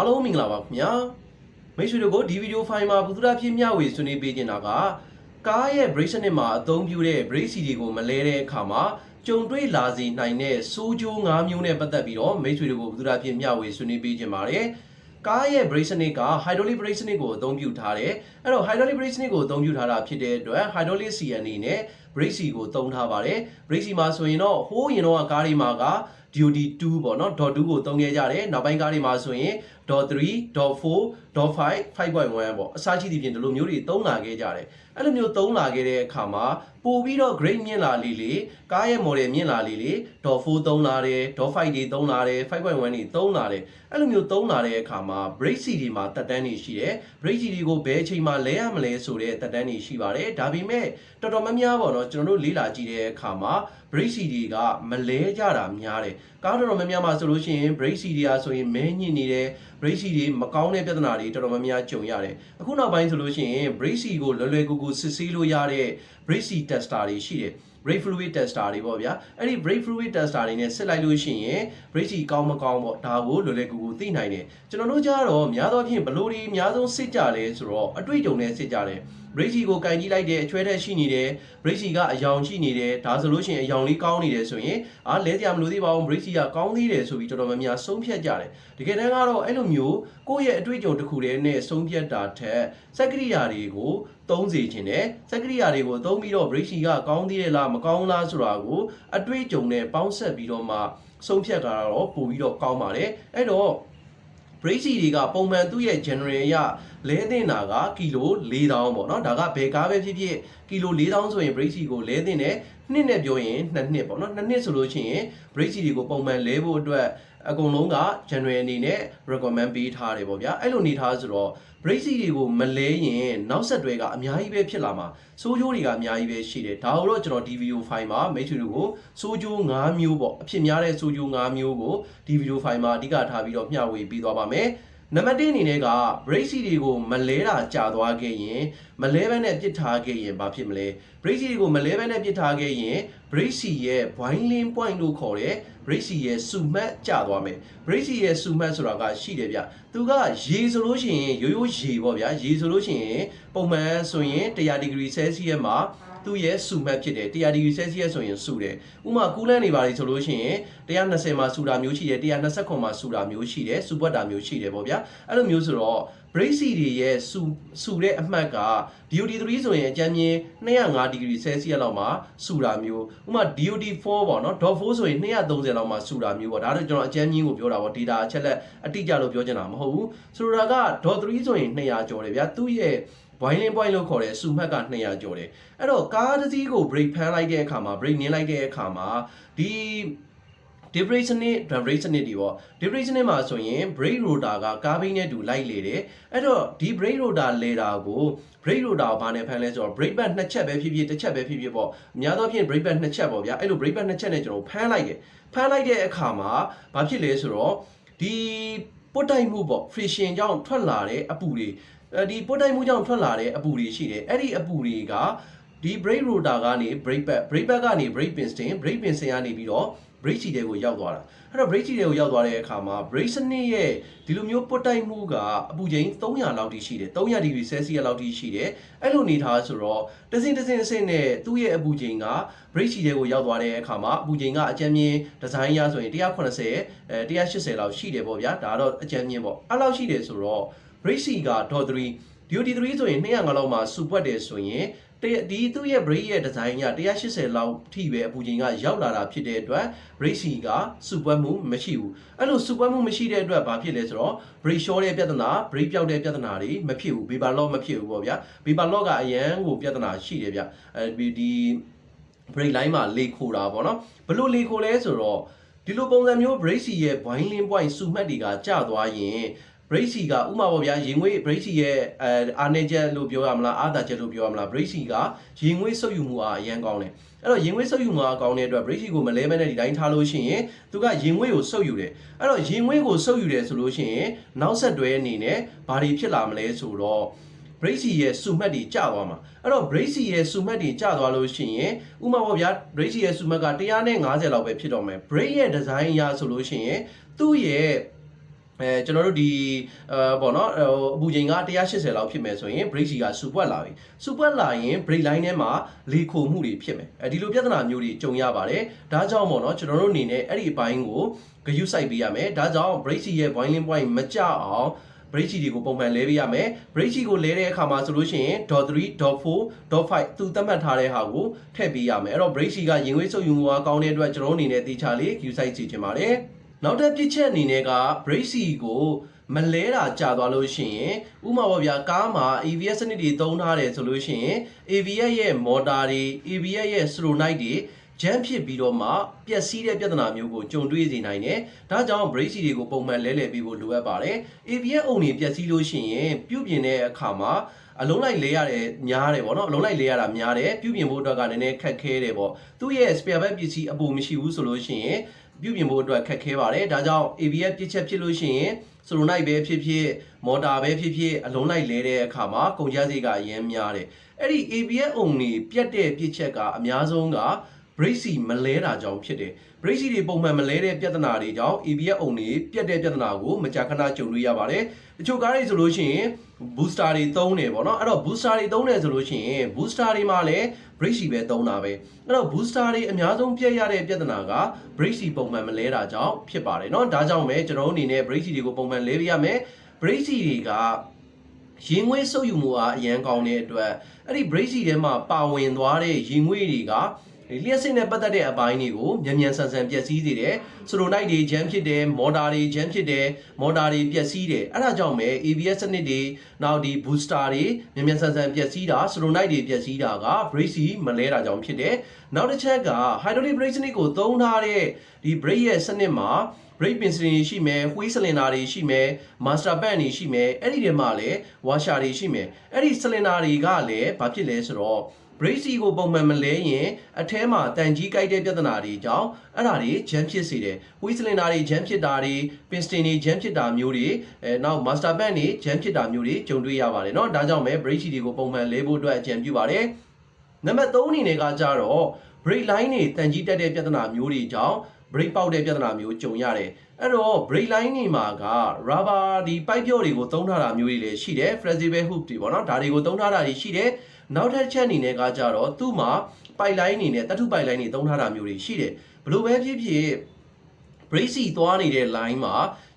အားလုံးမင်္ဂလာပါခင်ဗျာမိတ်ဆွေတို့ကိုဒီဗီဒီယိုဖိုင်မှာဘုသူဒ္ဓဖြစ်မျှဝေဆွေးနွေးပေးနေတာကကားရဲ့ bracelet နဲ့မှာအသုံးပြုတဲ့ brace CD ကိုမလဲတဲ့အခါမှာကြုံတွေ့လာစေနိုင်တဲ့စိုးကျိုး၅မျိုးနဲ့ပတ်သက်ပြီးတော့မိတ်ဆွေတို့ကိုဘုသူဒ္ဓဖြစ်မျှဝေဆွေးနွေးပေးခြင်းပါတယ်ကားရဲ့ bracelet က hydraulic bracelet ကိုအသုံးပြုထားတယ်အဲ့တော့ hydraulic bracelet ကိုအသုံးပြုထားတာဖြစ်တဲ့အတွက် hydraulic C အနေနဲ့ brace ကိုသုံးထားပါတယ် brace မှာဆိုရင်တော့ဟိုးရင်တော့ကားတွေမှာက DOD 2ပေါ့နော် .2 ကိုသုံးခဲ့ကြတယ်နောက်ပိုင်းကားတွေမှာဆိုရင် .3 .4 .5 5.1ပေါ့အစားရှိသဖြင့်ဒီလိုမျိုးတွေသုံးလာခဲ့ကြတယ်အဲ့လိုမျိုးသုံးလာခဲ့တဲ့အခါမှာပို့ပြီးတော့ grade မြင့်လာလေးလေးကားရဲ့ model မြင့်လာလေးလေး .4 သုံးလာတယ် .5 တွေသုံးလာတယ်5.1တွေသုံးလာတယ်အဲ့လိုမျိုးသုံးလာတဲ့အခါမှာ brake C တွေမှာတက်တန်းတွေရှိတယ် brake C တွေကိုဘယ်အချိန်မှာလဲရမလဲဆိုတဲ့တက်တန်းတွေရှိပါတယ်ဒါပေမဲ့တော်တော်များများပေါ့နော်ကျွန်တော်တို့လေ့လာကြည့်တဲ့အခါမှာ brake C တွေကမလဲကြတာများတယ်ကားတော်တော်များများမှာဆိုလို့ရှိရင် brake C တွေကဆိုရင်မဲညစ်နေတယ် brake C တွေမကောင်းတဲ့ပြဿနာတွေတော်တော်များများကြုံရတယ်အခုနောက်ပိုင်းဆိုလို့ရှိရင် brake C ကိုလွယ်လွယ်ကူကူစစ်ဆေးလို့ရတဲ့ brake C tester တွေရှိတယ် brake fluid tester တွေပေါ့ဗျာအဲ့ဒီ brake fluid tester တွေနဲ့စစ်လိုက်လို့ရှိရင် brake စီကောင်းမကောင်းပေါ့ဒါကိုလွယ်လွယ်ကူကူသိနိုင်တယ်ကျွန်တော်တို့ကြတော့များသောအားဖြင့်ဘလို့ဒီအများဆုံးစစ်ကြလဲဆိုတော့အတွေ့အကြုံနဲ့စစ်ကြတယ် brake စီကိုကင်ကြည့်လိုက်တယ်အချွဲထက်ရှိနေတယ် brake စီကအယောင်ရှိနေတယ်ဒါဆိုလို့ရှိရင်အယောင်လေးကောင်းနေတယ်ဆိုရင်အာလဲစရာမလိုသေးပါဘူး brake စီကကောင်းသေးတယ်ဆိုပြီးတော်တော်များများဆုံးဖြတ်ကြတယ်တကယ်တမ်းကတော့အဲ့လိုမျိုးကိုယ့်ရဲ့အတွေ့အကြုံတစ်ခုတည်းနဲ့ဆုံးဖြတ်တာထက်စက်ကရိယာတွေကိုသုံးစေခြင်းနဲ့စက်ကရိယာတွေကိုသုံးပြီးတော့ brake စီကကောင်းသေးရဲ့လားမကောင်းလားဆိုတာကိုအတွေ့အကြုံနဲ့ပေါင်းဆက်ပြီးတော့မှဆုံးဖြတ်တာတော့ပို့ပြီးတော့ကောင်းပါတယ်အဲ့တော့ brake စီတွေကပုံမှန်သူ့ရဲ့ general ရလဲတင်တာကကီလို4000ပေါ့နော်ဒါကဘယ်ကားပဲဖြစ်ဖြစ်ကီလို4000ဆိုရင် brake စီကိုလဲတင်တယ်နှစ်နဲ့ပြောရင်နှစ်နှစ်ပေါ့နော်နှစ်နှစ်ဆိုလို့ရှိရင် brake စီတွေကိုပုံမှန်လဲဖို့အတွက်အကုန်လုံးက general အနေနဲ့ recommend ပေးထားတယ်ပေါ့ဗျာအဲ့လိုနေထားဆိုတော့ brake စီတွေကိုမလဲရင်နောက်ဆက်တွဲကအများကြီးပဲဖြစ်လာမှာစိုးကျိုးတွေကအများကြီးပဲရှိတယ်ဒါကိုတော့ကျွန်တော်ဒီဗီဒီယိုဖိုင်မှာမိတ်ဆွေတို့ကိုစိုးကျိုး၅မျိုးပေါ့အဖြစ်များတဲ့စိုးကျိုး၅မျိုးကိုဒီဗီဒီယိုဖိုင်မှာအဓိကထားပြီးတော့မျှဝေပေးသွားပါမယ် နံပါတ်1အနေနဲ့က brake စီတွေကိုမလဲတာကြာသွားခဲ့ရင်မလဲဘဲနဲ့ပြစ်ထားခဲ့ရင်ဘာဖြစ်မလဲ brake စီတွေကိုမလဲဘဲနဲ့ပြစ်ထားခဲ့ရင် brake စီရဲ့ boiling point လို့ခေါ်တဲ့ brake စီရဲ့စူမှတ်ကျသွားမယ် brake စီရဲ့စူမှတ်ဆိုတာကရှိတယ်ဗျသူကရေဆိုလို့ရှိရင်ရိုးရိုးရေပေါ့ဗျာရေဆိုလို့ရှိရင်ပုံမှန်ဆိုရင်100 degree celsius မှာ သူ့ရဲ့စူမှတ်ဖြစ်တယ်100 degree celsius ဆိုရင်စူတယ်ဥမာကူးလန့်နေပါလိဆိုလို့ရှိရင်120မှာစူတာမျိုးရှိတယ်129မှာစူတာမျိုးရှိတယ်စူပွက်တာမျိုးရှိတယ်ပေါ့ဗျာအဲ့လိုမျိုးဆိုတော့ brake စီတွေရဲ့စူစူတဲ့အမှတ်က DOT3 ဆိုရင်အကြမ်းမြင်205 degree celsius လောက်မှာစူတာမျိုးဥမာ DOT4 ပေါ့နော် .4 ဆိုရင်230လောက်မှာစူတာမျိုးပေါ့ဒါတော့ကျွန်တော်အကြမ်းမြင်ကိုပြောတာပေါ့ data အချက်လက်အတိအကျလို့ပြောချင်တာမဟုတ်ဘူးဆိုတော့က .3 ဆိုရင်200ကျော်တယ်ဗျာသူ့ရဲ့ boiling point လို့ခေါ်တဲ့စူမှတ်က200ကျော်တယ်အဲ့တော့ကားတစ်စီးကို brake ဖမ်းလိုက်တဲ့အခါမှာ brake နင်းလိုက်တဲ့အခါမှာဒီ depression နဲ့ vibration တွေပေါ့ depression မှာဆိုရင် brake rotor ကကားဘိန်းနဲ့တူလိုက်လေတယ်အဲ့တော့ဒီ brake rotor လဲတာကို brake rotor ကိုဘာနဲ့ဖမ်းလဲဆိုတော့ brake pad နှစ်ချက်ပဲဖြစ်ဖြစ်တစ်ချက်ပဲဖြစ်ဖြစ်ပေါ့အများသောအားဖြင့် brake pad နှစ်ချက်ပေါ့ဗျာအဲ့လို brake pad နှစ်ချက်နဲ့ကျွန်တော်ဖမ်းလိုက်တယ်ဖမ်းလိုက်တဲ့အခါမှာဘာဖြစ်လဲဆိုတော့ဒီပုတ်တိုက်မှုပေါ့ friction ကြောင့်ထွက်လာတဲ့အပူတွေအဲ ဒီပုတ်တိုက်မှုကြောင့်ထွက်လာတဲ့အပူတွေရှိတယ်အဲ့ဒီအပူတွေကဒီ brake rotor ကနေ brake pad brake pad ကနေ brake piston brake piston ကနေပြီးတော့ brake ချီတွေကိုရောက်သွားတာအဲ့တော့ brake ချီတွေကိုရောက်သွားတဲ့အခါမှာ brake စနစ်ရဲ့ဒီလိုမျိုးပုတ်တိုက်မှုကအပူချိန်300လောက်ထိရှိတယ်300 degree celsius လောက်ထိရှိတယ်အဲ့လိုနေထားဆိုတော့တစင်တစင်အစင်နဲ့သူ့ရဲ့အပူချိန်က brake ချီတွေကိုရောက်သွားတဲ့အခါမှာအပူချိန်ကအကြမ်းမြင်ဒီဇိုင်းရဆိုရင်180အဲ180လောက်ရှိတယ်ပေါ့ဗျာဒါတော့အကြမ်းမြင်ပေါ့အဲ့လောက်ရှိတယ်ဆိုတော့ brake ချီက .3 DOT3 ဆိုရင်200လောက်မှာစူပွက်တယ်ဆိုရင်ဒီသူ့ရဲ့ brake ရဲ့ design က180လောက်ထိပဲအပူချိန်ကရောက်လာတာဖြစ်တဲ့အတွက် brake စီကစူပွက်မှုမရှိဘူးအဲ့လိုစူပွက်မှုမရှိတဲ့အတွက်ဘာဖြစ်လဲဆိုတော့ brake short ရဲ့ပြဿနာ brake ပြောက်တဲ့ပြဿနာတွေမဖြစ်ဘူး vapor lock မဖြစ်ဘူးပေါ့ဗျာ vapor lock ကအရန်ကိုပြဿနာရှိတယ်ဗျအဲဒီဒီ brake line မှာလေခိုတာပေါ့နော်ဘလို့လေခိုလဲဆိုတော့ဒီလိုပုံစံမျိုး brake စီရဲ့ boiling point စူမှတ်တွေကကျသွားရင် brake စီကဥမာပေါ့ဗျာရင်ငွေ brake စီရဲ့အဲအာနေချက်လို့ပြောရမလားအာသာချက်လို့ပြောရမလား brake စီကရင်ငွေဆုပ်ယူမှုအားအရန်ကောင်းတယ်အဲ့တော့ရင်ငွေဆုပ်ယူမှုအားကောင်းတဲ့အတွက် brake စီကိုမလဲမဲနဲ့ဒီတိုင်းထားလို့ရှိရင်သူကရင်ငွေကိုဆုပ်ယူတယ်အဲ့တော့ရင်ငွေကိုဆုပ်ယူတယ်ဆိုလို့ရှိရင်နောက်ဆက်တွဲအနေနဲ့ဘာတွေဖြစ်လာမလဲဆိုတော့ brake စီရဲ့စူမှတ်တွေကျသွားမှာအဲ့တော့ brake စီရဲ့စူမှတ်တွေကျသွားလို့ရှိရင်ဥမာပေါ့ဗျာ brake စီရဲ့စူမှတ်က150လောက်ပဲဖြစ်တော့မယ် brake ရဲ့ design အရဆိုလို့ရှိရင်သူ့ရဲ့ အဲကျွန်တော်တို့ဒီအဲပေါ့နော်ဟိုအပူချိန်က180လောက်ဖြစ်မယ်ဆိုရင် brake ကစူပွက်လာပြီစူပွက်လာရင် brake line ထဲမှာလေခိုမှုတွေဖြစ်မယ်အဲဒီလိုပြဿနာမျိုးတွေကြုံရပါတယ်ဒါကြောင့်ပေါ့နော်ကျွန်တော်တို့အနေနဲ့အဲ့ဒီအပိုင်းကိုဂရုစိုက်ပေးရမယ်ဒါကြောင့် brake ရဲ့ boiling point မကြအောင် brake တွေကိုပုံမှန်လဲပေးရမယ် brake ကိုလဲတဲ့အခါမှာဆိုလို့ရှိရင် .3 .4 .5 သူသတ်မှတ်ထားတဲ့ဟာကိုထည့်ပေးရမယ်အဲ့တော့ brake ကရင်ဝေးဆုပ်ယူမှုအားကောင်းတဲ့အတွက်ကျွန်တော်တို့အနေနဲ့တေချာလေး view site ကြည့်ချင်ပါတယ် နောက်တစ်ပြစ်ချက်အနေနဲ့က brake ကိုမလဲတာကြာသွားလို့ရှိရင်ဥပမာပေါ့ဗျာကားမှာ ABS စနစ်တွေသုံးထားတယ်ဆိုလို့ရှိရင် ABS ရဲ့ motor တွေ ABS ရဲ့ solenoid တွေဂျမ်းဖြစ်ပြီးတော့မှပျက်စီးတဲ့ပြဿနာမျိုးကိုကြုံတွေ့စေနိုင်တယ်။ဒါကြောင့် brake တွေကိုပုံမှန်လဲလှယ်ပေးဖို့လိုအပ်ပါတယ်။ ABS အုံတွေပျက်စီးလို့ရှိရင်ပြုပြင်တဲ့အခါမှာအလုံးလိုက်လဲရတယ်များတယ်ပေါ့နော်အလုံးလိုက်လဲရတာများတယ်ပြုပြင်ဖို့အတွက်ကလည်းနည်းနည်းခက်ခဲတယ်ပေါ့သူ့ရဲ့ spare part ပစ္စည်းအပူမရှိဘူးဆိုလို့ရှိရင် ပြုပြင်ဖို့အတွက်ခက်ခဲပါတယ်ဒါကြောင့် ABS ပြစ်ချက်ဖြစ်လို့ရှိရင်စလိုနိုင်ပဲဖြစ်ဖြစ်မော်တာပဲဖြစ်ဖြစ်အလုံးလိုက်လဲတဲ့အခါမှာကုန်ကျစရိတ်ကအရင်များတယ်အဲ့ဒီ ABS အုံတွေပြတ်တဲ့ပြစ်ချက်ကအများဆုံးက brake စီမလဲတာကြောင့်ဖြစ်တယ် brake စီတွေပုံမှန်မလဲတဲ့ပြဿနာတွေကြောင့် ABS အုံတွေပြတ်တဲ့ပြဿနာကိုမကြာခဏကြုံတွေ့ရပါတယ်တချို့ကားတွေဆိုလို့ရှိရင် booster တွေသုံးတယ်ပေါ့နော်အဲ့တော့ booster တွေသုံးတယ်ဆိုလို့ရှိရင် booster တွေမှာလည်း brake စီပဲသုံးတာပဲအဲ့တော့ booster တွေအများဆုံးပြတ်ရတဲ့ပြဿနာက brake စီပုံမှန်မလဲတာကြောင့်ဖြစ်ပါတယ်เนาะဒါကြောင့်ပဲကျွန်တော်တို့အနေနဲ့ brake စီတွေကိုပုံမှန်လဲပေးရမယ် brake စီတွေက ရင်ငွေဆုပ်ယူမှုအားအရန်ကောင်းတဲ့အတွက်အဲ့ဒီ brake စီထဲမှာပါဝင်သွားတဲ့ရင်ငွေတွေကဒီ လျှက်စစ်နဲ့ပတ်သက်တဲ့အပိုင်းတွေကိုမြန်မြန်ဆန်ဆန်ပျက်စီးစေတယ်ဆိုလိုနိုင်တွေဂျမ်ဖြစ်တယ်မော်တာတွေဂျမ်ဖြစ်တယ်မော်တာတွေပျက်စီးတယ်အဲ့ဒါကြောင့်ပဲ ABS စနစ်တွေနောက်ဒီ booster တွေမြန်မြန်ဆန်ဆန်ပျက်စီးတာဆိုလိုနိုင်တွေပျက်စီးတာက brake စီမလဲတာကြောင့်ဖြစ်တယ်နောက်တစ်ချက်က hydraulic brake စနစ်ကိုသုံးထားတဲ့ဒီ brake ရဲ့စနစ်မှာ brake pin တွေရှိမယ်ဝှေးဆလင်ဒါတွေရှိမယ် master band တွေရှိမယ်အဲ့ဒီတွေမှာလည်း washer တွေရှိမယ်အဲ့ဒီဆလင်ဒါတွေကလည်းဘာဖြစ်လဲဆိုတော့ brake စီကိုပုံမှန်မလဲရင်အထဲမှာတန်ကြီးကြိုက်တဲ့ပြဿနာတွေကြောင့်အဲ့ဒါတွေဂျမ်ဖြစ်စေတယ်ဝှေးဆလင်ဒါတွေဂျမ်ဖြစ်တာတွေ piston တွေဂျမ်ဖြစ်တာမျိုးတွေအဲနောက် master band တွေဂျမ်ဖြစ်တာမျိုးတွေကြုံတွေ့ရပါတယ်เนาะဒါကြောင့်ပဲ brake စီတွေကိုပုံမှန်လဲဖို့အတွက်အကြံပြုပါတယ်နံပါတ်3အနေနဲ့ကကြတော့ brake line တွေတန်ကြီးတက်တဲ့ပြဿနာမျိုးတွေကြောင့် brake ပေါက်တဲ့ပြဿနာမျိုးကြုံရတယ်အဲ့တော့ brake line တွေမှာက rubber ဒီ pipe ပြော့တွေကိုသုံးထားတာမျိုးတွေလည်းရှိတယ် flexible hoop တွေပေါ့နော်ဒါတွေကိုသုံးထားတာတွေရှိတယ်နောက်ထပ်ချက်အနေနဲ့ကကြတော့သူ့မှာ pipe line အနေနဲ့တထု pipe line တွေသုံးထားတာမျိုးတွေရှိတယ်ဘလို့ပဲဖြစ်ဖြစ် brake စီသွားနေတဲ့ line မှာ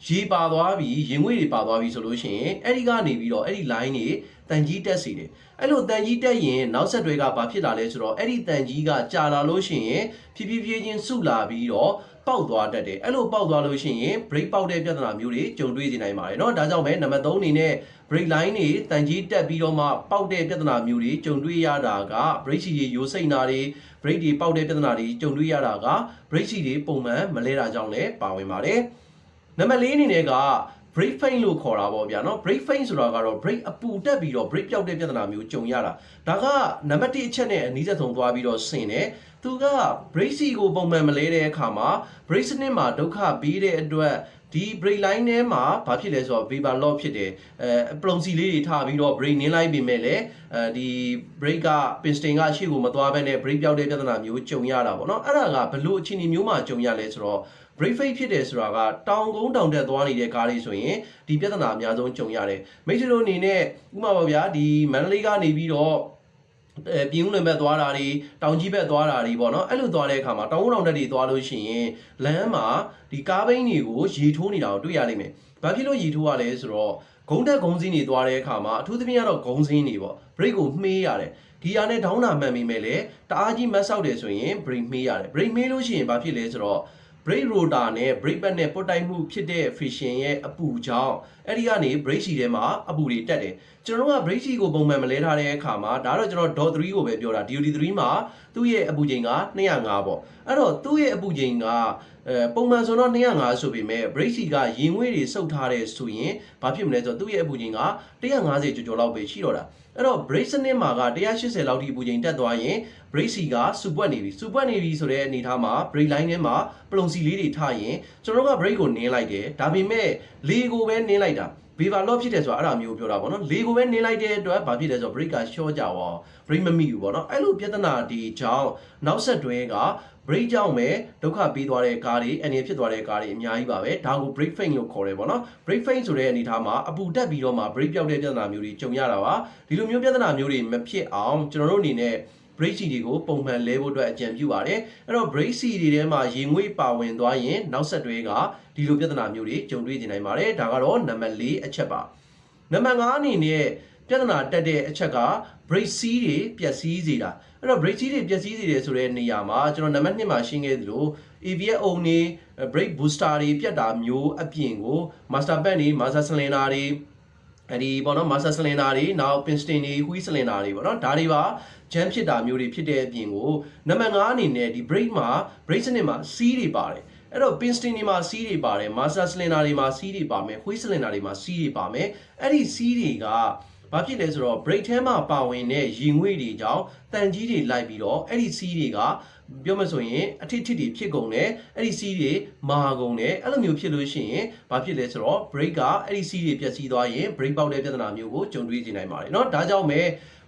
ရေပါသွားပြီးရင်ငွေတွေပါသွားပြီးဆိုလို့ရှိရင်အဲ့ဒီကနေပြီးတော့အဲ့ဒီ line တွေတန်ကြီးတက်စီတယ် အဲ့လိုတန်ကြီးတက်ရင်နောက်ဆက်တွဲကဘာဖြစ်လာလဲဆိုတော့အဲ့ဒီတန်ကြီးကကြာလာလို့ရှိရင်ဖြည်းဖြည်းဖြည်းချင်းစုလာပြီးတော့ပေါက်သွားတတ်တယ်အဲ့လိုပေါက်သွားလို့ရှိရင် brake ပေါက်တဲ့ပြဿနာမျိုးတွေကြုံတွေ့နေနိုင်ပါတယ်เนาะဒါကြောင့်ပဲနံပါတ်3အနေနဲ့ brake line တွေတန်ကြီးတက်ပြီးတော့မှပေါက်တဲ့ပြဿနာမျိုးတွေကြုံတွေ့ရတာက brake စီတွေယိုစိမ့်တာတွေ brake တွေပေါက်တဲ့ပြဿနာတွေကြုံတွေ့ရတာက brake စီတွေပုံမှန်မလဲတာကြောင့်လည်းပါဝင်ပါတယ်နံပါတ်4အနေနဲ့က break feint လို့ခေါ်တာပေါ့ဗျာနော် break feint ဆိုတာကတော့ break အပူတက်ပြီးတော့ break ပြောက်တဲ့ပြဿနာမျိုးကြုံရတာဒါကနံပါတ်1အချက်နဲ့အနည်းဆက်ဆုံးသွားပြီးတော့ဆင်တယ်သူက break စီကိုပုံမှန်မလဲတဲ့အခါမှာ break စနစ်မှာဒုက္ခပေးတဲ့အတွက် ဒီ brake line ထဲမှာဘာဖြစ်လဲဆိုတော့ vapor lock ဖြစ်တယ်အဲပလုံစီလေးတွေထားပြီးတော့ brake နင်းလိုက်ပြီမဲ့လေအဲဒီ brake က piston ကရှေ့ကိုမသွားဘဲနဲ့ brake ပြောက်တဲ့ပြဿနာမျိုးကြုံရတာပေါ့နော်အဲ့ဒါကဘလို့အခြေအနေမျိုးမှာကြုံရလဲဆိုတော့ brake fade ဖြစ်တယ်ဆိုတာကတောင်ကုန်းတောင်တက်သွားနေတဲ့ကားတွေဆိုရင်ဒီပြဿနာအများဆုံးကြုံရတယ်မိတ်ဆွေတို့အနေနဲ့ဥပမာပါဗျာဒီမန္တလေးကနေပြီးတော့အဲ ပြင်းဦးလွင်ဘက်သွားတာတွေတောင်ကြီးဘက်သွားတာတွေပေါ့နော်အဲ့လိုသွားတဲ့အခါမှာတောင်ကုန်းတောင်တက်တွေသွားလို့ရှိရင်လမ်းမှာဒီကားဘိန်းတွေကိုရေထိုးနေတာကိုတွေ့ရလိမ့်မယ်ဘာဖြစ်လို့ရေထိုးရလဲဆိုတော့ဂုံတက်ဂုံစင်းတွေသွားတဲ့အခါမှာအထူးသဖြင့်ကတော့ဂုံစင်းတွေပေါ့ brake ကိုမှေးရတယ်ဂီယာနဲ့ဒေါင်းနာမှန်မိမယ်လေတအားကြီးမတ်ဆောက်တယ်ဆိုရင် brake မှေးရတယ် brake မှေးလို့ရှိရင်ဘာဖြစ်လဲဆိုတော့ brake rotor နဲ့ brake pad နဲ့ပုတ်တိုက်မှုဖြစ်တဲ့ friction ရဲ့အပူကြောင့်အဲ့ဒီကနေ brake စီထဲမှာအပူတွေတက်တယ် ကျွန်တော်တို့က brake စီကိုပုံမှန်မလဲထားတဲ့အခါမှာဒါတော့ကျွန်တော် dot 3ကိုပဲပြောတာ DOT3 မှာသူ့ရဲ့အပူချိန်က205ပေါ့အဲ့တော့သူ့ရဲ့အပူချိန်ကအဲပုံမှန်ဆိုတော့205ဆိုပေမဲ့ brake စီကရင်ငွေ့တွေစုပ်ထားတဲ့ဆိုရင်ဘာဖြစ်မလဲဆိုတော့သူ့ရဲ့အပူချိန်က150ကျော်ကျော်လောက်ပဲရှိတော့တာအဲ့တော့ brake စနစ်မှာက180လောက်ထိအပူချိန်တက်သွားရင် brake စီကစူပွက်နေပြီစူပွက်နေပြီဆိုတဲ့အနေအထားမှာ brake line ထဲမှာပလုံစီလေးတွေထားရင်ကျွန်တော်တို့က brake ကိုနင်းလိုက်တယ်ဒါပေမဲ့လေကိုပဲနင်းလိုက်တာ ဘေဗာလော့ဖြစ်တယ်ဆိုတာအဲ့ဒါမျိုးပြောတာပေါ့နော်လေကိုပဲနင်းလိုက်တဲ့အတွက်ဘာဖြစ်လဲဆိုတော့ brake ကရှော့ကြသွား brake မမိဘူးပေါ့နော်အဲ့လိုပြဿနာဒီကြောင့်နောက်ဆက်တွဲက break ကြောင့်ပဲဒုက္ခပေးသွားတဲ့ကားတွေအနေဖြစ်သွားတဲ့ကားတွေအများကြီးပါပဲဒါကို break faint လို့ခေါ်တယ်ပေါ့နော် break faint ဆိုတဲ့အနေအထားမှာအပူတက်ပြီးတော့မှ break ပြောက်တဲ့ပြဿနာမျိုးတွေကြုံရတာပါဒီလိုမျိုးပြဿနာမျိုးတွေမဖြစ်အောင်ကျွန်တော်တို့အနေနဲ့ break seat တွေကိုပုံမှန်လဲဖို့အတွက်အကြံပြုပါတယ်အဲ့တော့ break seat တွေထဲမှာရေငွေ့ပါဝင်သွားရင်နောက်ဆက်တွဲက ဒီလိုပြဿနာမျိုးတွေကြုံတွေ့နေနိုင်ပါတယ်ဒါကတော့နံပါတ်၄အချက်ပါနံပါတ်5အနေနဲ့ပြဿနာတက်တဲ့အချက်က break seat တွေပျက်စီးစေတာအဲ့တော့ break seat တွေပျက်စီးစေတယ်ဆိုတဲ့နေရာမှာကျွန်တော်နံပါတ်2မှာရှင်းခဲ့သလို AVS အုံနေ break booster တွေပြတ်တာမျိုးအပြင်ကို master pad တွေ master cylinder တွေအဲ့ဒီပေါ့နော် master cylinder တွေနောက် piston တွေ wheel cylinder တွေပေါ့နော်ဒါတွေပါ jam ဖြစ်တာမျိုးတွေဖြစ်တဲ့အပြင်ကိုနံပါတ်5အနေနဲ့ဒီ brake မှာ brake စနစ်မှာ C တွေပါတယ် အဲ့တော့ piston တွေမှာ C တွေပါတယ် master cylinder တွေမှာ C တွေပါမယ် wheel cylinder တွေမှာ C တွေပါမယ်အဲ့ဒီ C တွေကဘာဖြစ်လဲဆိုတော့ brake ထဲမှာပါဝင်တဲ့ရေငွေ့တွေကြောင့်တန်ကြီးတွေလိုက်ပြီးတော့အဲ့ဒီ C တွေကပြောမှဆိုရင်အထစ်ထစ်တွေဖြစ်ကုန်တယ်အဲ့ဒီ C တွေမာကုန်တယ်အဲ့လိုမျိုးဖြစ်လို့ရှိရင်ဘာဖြစ်လဲဆိုတော့ brake ကအဲ့ဒီ C တွေပျက်စီးသွားရင် brake ပေါက်တဲ့ပြဿနာမျိုးကိုကြုံတွေ့နေနိုင်ပါတယ်เนาะဒါကြောင့်ပဲ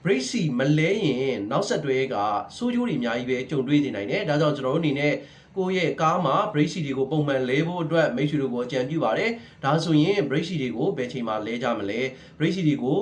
brake C မလဲရင်နောက်ဆက်တွဲကဆိုးကျိုးတွေအများကြီးပဲကြုံတွေ့နေနိုင်တယ်ဒါကြောင့်ကျွန်တော်တို့အနေနဲ့ ကိုယ့်ရဲ့ကားမှာ brake C တွေကိုပုံမှန်လဲဖို့အတွက်မိတ်ဆွေတို့ကိုအကြံပြုပါတယ်ဒါဆိုရင် brake C တွေကိုဘယ်ချိန်မှာလဲကြမလဲ brake C တွေကို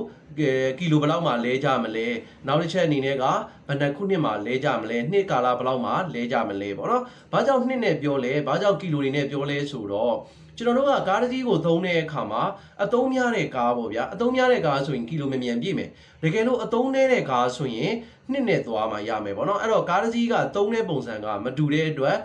ကီလိုဘယ်လောက်မှလဲကြမလဲနောက်တစ်ချက်အနေနဲ့ကဘယ်နှစ်ခုနှစ်မှလဲကြမလဲနှစ်ကာလဘယ်လောက်မှလဲကြမလဲပေါ့နော်ဘာကြောင့်နှစ်နဲ့ပြောလဲဘာကြောင့်ကီလိုတွေနဲ့ပြောလဲဆိုတော့ကျွန်တော်တို့ကကားတစ်စီးကိုသုံးတဲ့အခါမှာအသုံးများတဲ့ကားပေါ့ဗျာအသုံးများတဲ့ကားဆိုရင်ကီလိုမြန်မြန်ပြည့်မယ်တကယ်လို့အသုံးနည်းတဲ့ကားဆိုရင်နှစ်နဲ့သွားမှရမယ်ပေါ့နော်အဲ့တော့ကားတစ်စီးကသုံးတဲ့ပုံစံကမတူတဲ့အတွက်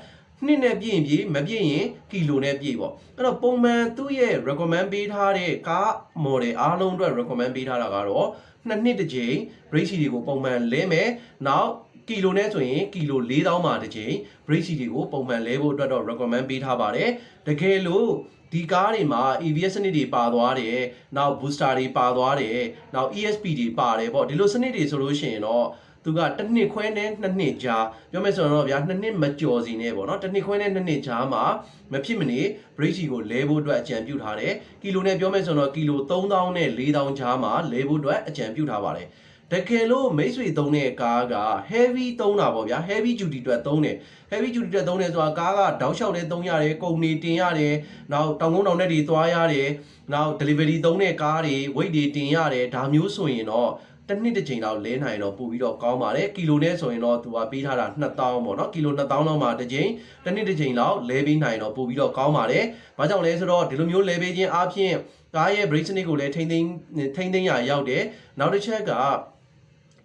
နှစ်နဲ့ပြည့်ရင်ပြည့်မပြည့်ရင်ကီလိုနဲ့ပြည့်ပေါ့အဲ့တော့ပုံမှန်သူ့ရဲ့ recommend ပေးထားတဲ့ကား model အားလုံးအတွက် recommend ပေးထားတာကတော့နှစ်နှစ်တစ်ကြိမ် brake sheet တွေကိုပုံမှန်လဲမယ်နောက်ကီလိုနဲ့ဆိုရင်ကီလို4000မှာတစ်ကြိမ် brake sheet တွေကိုပုံမှန်လဲဖို့အတွက်တော့ recommend ပေးထားပါတယ်တကယ်လို့ဒီကားတွေမှာ EVS စနစ်တွေပါသွားတယ်နောက် booster တွေပါသွားတယ်နောက် ESP တွေပါတယ်ပေါ့ဒီလိုစနစ်တွေဆိုလို့ရှိရင်တော့ သူကတစ်နှစ်ခွဲနဲ့နှစ်နှစ်ကြာပြောမယ်ဆိုတော့ဗျာနှစ်နှစ်မကျော်စီနဲ့ပေါ့နော်တစ်နှစ်ခွဲနဲ့နှစ်နှစ်ကြာမှာမဖြစ်မနေ brake sheet ကိုလဲဖို့အတွက်အကြံပြုထားတယ်ကီလိုနဲ့ပြောမယ်ဆိုတော့ကီလို3000နဲ့4000ကြာမှာလဲဖို့အတွက်အကြံပြုထားပါတယ်တကယ်လို့မိတ်ဆွေသုံးတဲ့ကားက heavy သုံးတာပေါ့ဗျာ heavy duty အတွက်သုံးတယ် heavy duty အတွက်သုံးတယ်ဆိုတာကားကတောက်လျှောက်လဲသုံးရတယ်ကုန်နေတင်ရတယ်နောက်တောင်ကုန်းတောင်နဲ့တွေသွားရတယ်နောက် delivery သုံးတဲ့ကားတွေ weight တွေတင်ရတယ်ဒါမျိုးဆိုရင်တော့ တစ်နှစ်တစ်ချိန်လောက်လဲနိုင်တော့ပို့ပြီးတော့ကောင်းပါတယ်ကီလိုနဲ့ဆိုရင်တော့သူကပေးထားတာ2000ပေါ့နော်ကီလို2000လောက်မှတစ်ချိန်တစ်နှစ်တစ်ချိန်လောက်လဲပေးနိုင်တော့ပို့ပြီးတော့ကောင်းပါတယ်ဘာကြောင့်လဲဆိုတော့ဒီလိုမျိုးလဲပေးခြင်းအပြင်ကားရဲ့ brake စနစ်ကိုလည်းထိမ့်သိမ်းထိမ့်သိမ်းရရောက်တယ်နောက်တစ်ချက်က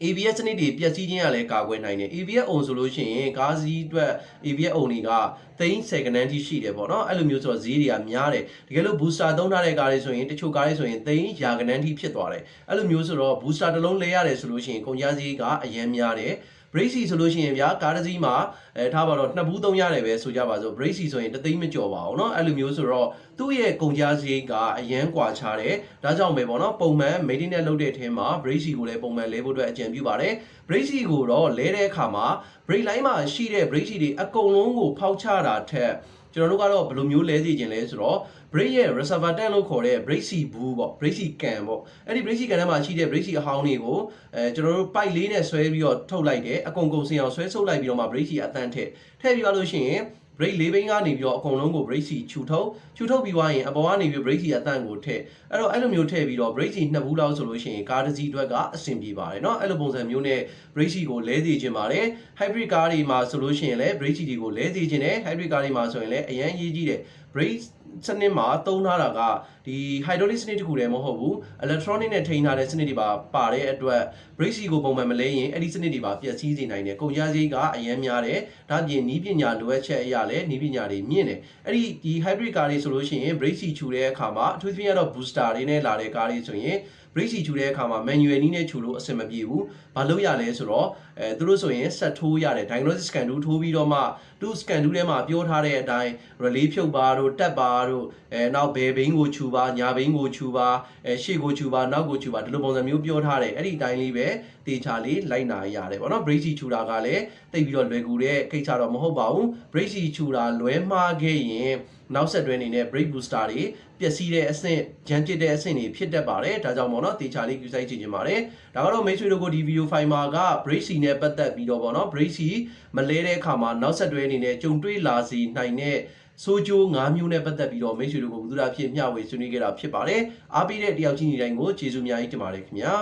ABS စနစ်တွေပျက်စီးခြင်းရလဲကာကွယ်နိုင်တယ် ABS အုံဆိုလို့ရှိရင်ကားစီးအတွက် ABS အုံတွေကသိန်း10ကနန်းထိရှိတယ်ပေါ့နော်အဲ့လိုမျိုးဆိုတော့ဈေးတွေကများတယ်တကယ်လို့ booster သုံးထားတဲ့ကားတွေဆိုရင်တချို့ကားတွေဆိုရင်သိန်းရာကနန်းထိဖြစ်သွားတယ်အဲ့လိုမျိုးဆိုတော့ booster တစ်လုံးလဲရတယ်ဆိုလို့ရှိရင်ကုန်ကျစရိတ်ကအရင်များတယ် brake seat ဆိုလို့ရှိရင်ဗျာကားတစ်စီးမှာအဲထားပါတော့နှစ်ဘူးသုံးရတယ်ပဲဆိုကြပါစို့ brake seat ဆိုရင်တသိန်းမကျော်ပါဘူးเนาะအဲ့လိုမျိုးဆိုတော့သူ့ရဲ့ကုန်ကျစရိတ်ကအရန်กว่าချတယ်ဒါကြောင့်ပဲပေါ့နော်ပုံမှန် maintenance လုပ်တဲ့အထင်းမှာ brake seat ကိုလည်းပုံမှန်လဲဖို့အတွက်အကြံပြုပါတယ် brake seat ကိုတော့လဲတဲ့အခါမှာ brake line မှာရှိတဲ့ brake seat တွေအကုန်လုံးကိုဖောက်ချတာထက်ကျွန်တော်တို့ကတော့ဘယ်လိုမျိုးလဲစီခြင်းလဲဆိုတော့ brake ရဲ့ reservoir tank လို့ခေါ်တဲ့ brake seat ဘူးပေါ့ brake seat can ပေါ့အဲ့ဒီ brake seat can ထဲမှာရှိတဲ့ brake seat အဟောင်းတွေကိုအဲကျွန်တော်တို့ pipe လေးနဲ့ဆွဲပြီးတော့ထုတ်လိုက်တယ်အကုန်ကုန်စင်အောင်ဆွဲဆုပ်လိုက်ပြီးတော့မှ brake seat အတန်းထည့်ထည့်ပြီးတော့လို့ရှိရင် brake လေးဘိန်းကနေပြီးတော့အကုန်လုံးကို brake seat ခြူထုတ်ခြူထုတ်ပြီးသွားရင်အပေါ်ကနေပြီး brake seat အတန်းကိုထည့်အဲ့တော့အဲ့လိုမျိုးထည့်ပြီးတော့ brake seat နှစ်ဘူးလောက်ဆိုလို့ရှိရင်ကားတစ်စီးအတွက်ကအဆင်ပြေပါတယ်เนาะအဲ့လိုပုံစံမျိုးနဲ့ brake seat ကိုလဲစီခြင်းပါတယ် hybrid ကားတွေမှာဆိုလို့ရှိရင်လည်း brake seat တွေကိုလဲစီခြင်းနဲ့ hybrid ကားတွေမှာဆိုရင်လည်းအရန်ရေးကြီးတယ် brake စနစ်မှာသုံးထားတာကဒီ hydraulic စနစ်တခုတည်းမဟုတ်ဘူး electronic နဲ့ထိန်းထားတဲ့စနစ်တွေပါပါတဲ့အတွက် brake seat ကိုပုံမှန်မလဲရင်အဲ့ဒီစနစ်တွေပါပျက်စီးစေနိုင်တယ်ကုန်ကျစရိတ်ကအရင်များတယ်ဒါပြင်နီးပညာလိုအပ်ချက်အရာလည်းနီးပညာတွေမြင့်တယ်အဲ့ဒီဒီ hybrid ကားတွေဆိုလို့ရှိရင် brake seat ခြူတဲ့အခါမှာအထူးသဖြင့်ကတော့ booster တွေနဲ့လာတဲ့ကားတွေဆိုရင် brake seat ခြူတဲ့အခါမှာ manual နည်းနဲ့ခြူလို့အဆင်မပြေဘူး။ဘာလို့ရလဲဆိုတော့အဲသူတို့ဆိုရင်ဆက်ထိုးရတယ် diagnostic scan 2ထိုးပြီးတော့မှ သူ scan 2ထဲမှာပြောထားတဲ့အတိုင်း relay ဖြုတ်ပါတို့တက်ပါတို့အဲနောက်ဘယ်ဘိန်းကိုခြူပါညာဘိန်းကိုခြူပါအဲရှေ့ကိုခြူပါနောက်ကိုခြူပါဒီလိုပုံစံမျိုးပြောထားတယ်အဲ့ဒီအတိုင်းလေးပဲတေချာလေးလိုက်နာရတယ်ပေါ့နော် brace ခြူတာကလည်းတိတ်ပြီးတော့လွယ်ကူတဲ့ကိစ္စတော့မဟုတ်ပါဘူး brace ခြူတာလွဲမှားခဲ့ရင်နောက်ဆက်တွဲအနေနဲ့ brake booster တွေပျက်စီးတဲ့အဆင့်ဂျန်ကျစ်တဲ့အဆင့်တွေဖြစ်တတ်ပါတယ်ဒါကြောင့်ပေါ့နော်တေချာလေးကူဆိုင်ကြည့်ချင်ပါတယ်ဒါကတော့မိတ်ဆွေတို့ကိုဒီဗီဒီယိုဖိုင်မှာက brake နဲ့ပတ်သက်ပြီးတော့ပေါ့နော် brake မလဲတဲ့အခါမှာနောက်ဆက်တွဲအနေနဲ့ကြုံတွေ့လာစီနိုင်တဲ့ဆိုဂျို၅မျိုးနဲ့ပတ်သက်ပြီးတော့မိတ်ဆွေတို့ကိုဘုသူဒ္ဓဖြစ်မျှဝေဆွေးနွေးခဲ့တာဖြစ်ပါတယ်အားပေးတဲ့တယောက်ချင်းဒီတိုင်းကိုကျေးဇူးအများကြီးတင်ပါတယ်ခင်ဗျာ